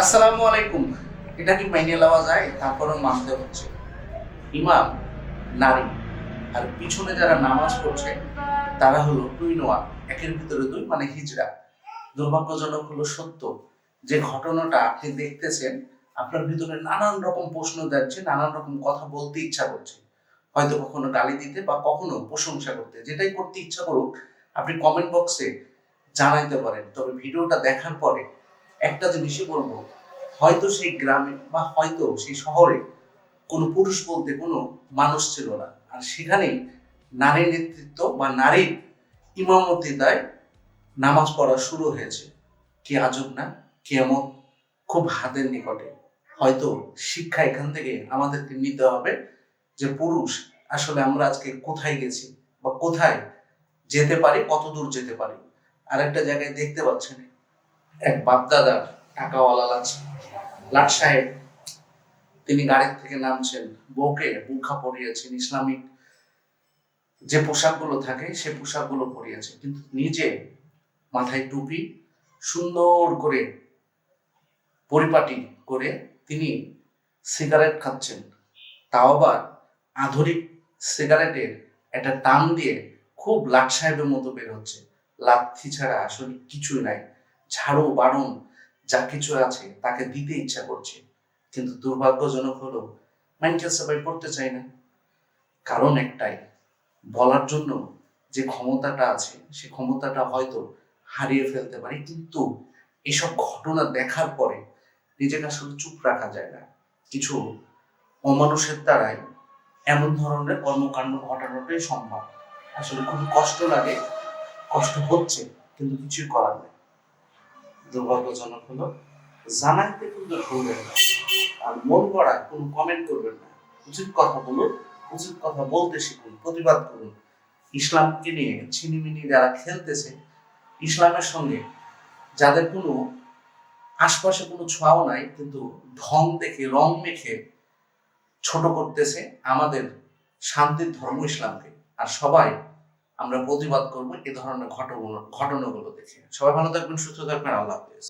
আসসালামু আলাইকুম। এটা কি মাইনে লওয়া যায় তারপরও মানতে হচ্ছে। ইমাম, নারী, আর পিছনে যারা নামাজ পড়ছে, তারা হলো দুই নোয়া, একের ভিতরে দুই মানে হিজড়া দুর্ভাগ্যজনক হলো সত্য। যে ঘটনাটা আপনি দেখতেছেন আপনার ভিতরে নানান রকম প্রশ্ন যাচ্ছে, নানান রকম কথা বলতে ইচ্ছা করছে। হয়তো কখনো গালি দিতে বা কখনো প্রশংসা করতে। যেটাই করতে ইচ্ছা করুক, আপনি কমেন্ট বক্সে জানাইতে পারেন। তবে ভিডিওটা দেখার পরে একটা জিনিসই বলব, হয়তো সেই গ্রামে বা হয়তো সেই শহরে কোনো পুরুষ বলতে কোনো মানুষ ছিল না। আর সেখানেই নারীর নেতৃত্ব বা নারীর ইমামতিদায় নামাজ পড়া শুরু হয়েছে। কি আজব না? কেমন খুব হাতের নিকটে। হয়তো শিক্ষা এখান থেকে আমাদেরকে নিতে হবে যে পুরুষ, আসলে আমরা আজকে কোথায় গেছি বা কোথায় যেতে পারি কত দূর যেতে পারি? আর একটা জায়গায় দেখতে পাচ্ছেন এক বাপদাদার টাকাওয়ালা লাট লাট সাহেব, তিনি গাড়ির থেকে নামছেন, বউকে বুখা পরিয়েছেন, ইসলামিক যে পোশাকগুলো থাকে, সে পোশাকগুলো পরিয়েছে। কিন্তু নিজে মাথায় টুপি, সুন্দর করে পরিপাটি করে তিনি সিগারেট খাচ্ছেন। তাও আবার আধুনিক সিগারেটের একটা টান দিয়ে খুব লাট সাহেবের মতো বের হচ্ছে। লাথি ছাড়া আসলে কিছুই নাই। ঝাড়ু বারণ যা কিছু আছে তাকে দিতে ইচ্ছা করছে। কিন্তু দুর্ভাগ্যজনক হলো মাইন্ডেল সবাই করতে চাই না। কারণ একটাই, বলার জন্য যে ক্ষমতাটা আছে, সে ক্ষমতাটা হয়তো হারিয়ে ফেলতে পারে। কিন্তু এসব ঘটনা দেখার পরে নিজেকে আসলে চুপ রাখা যায় না। কিছু অমানুষের দ্বারাই এমন ধরনের কর্মকাণ্ড ঘটানোটাই সম্ভব। আসলে খুব কষ্ট লাগে, কষ্ট হচ্ছে, কিন্তু কিছুই করার নেই। দুর্ভাগ্যজনক হলো, জানাইতে কিন্তু ভুলবেন না। আর মন গড়া কোনো কমেন্ট করবেন না। উচিত কথা বলুন, উচিত কথা বলতে শিখুন, প্রতিবাদ করুন। ইসলামকে নিয়ে ছিনিমিনি যারা খেলতেছে, ইসলামের সঙ্গে যাদের কোনো আশপাশে কোনো ছোঁয়াও নাই, কিন্তু ঢং দেখে, রং মেখে ছোট করতেছে আমাদের শান্তির ধর্ম ইসলামকে। আর সবাই আমরা প্রতিবাদ করব এ ধরনের ঘটনা ঘটনাগুলো দেখে। সবাই ভালো থাকবেন, সুস্থ থাকবেন, আল্লাহ হাফেজ।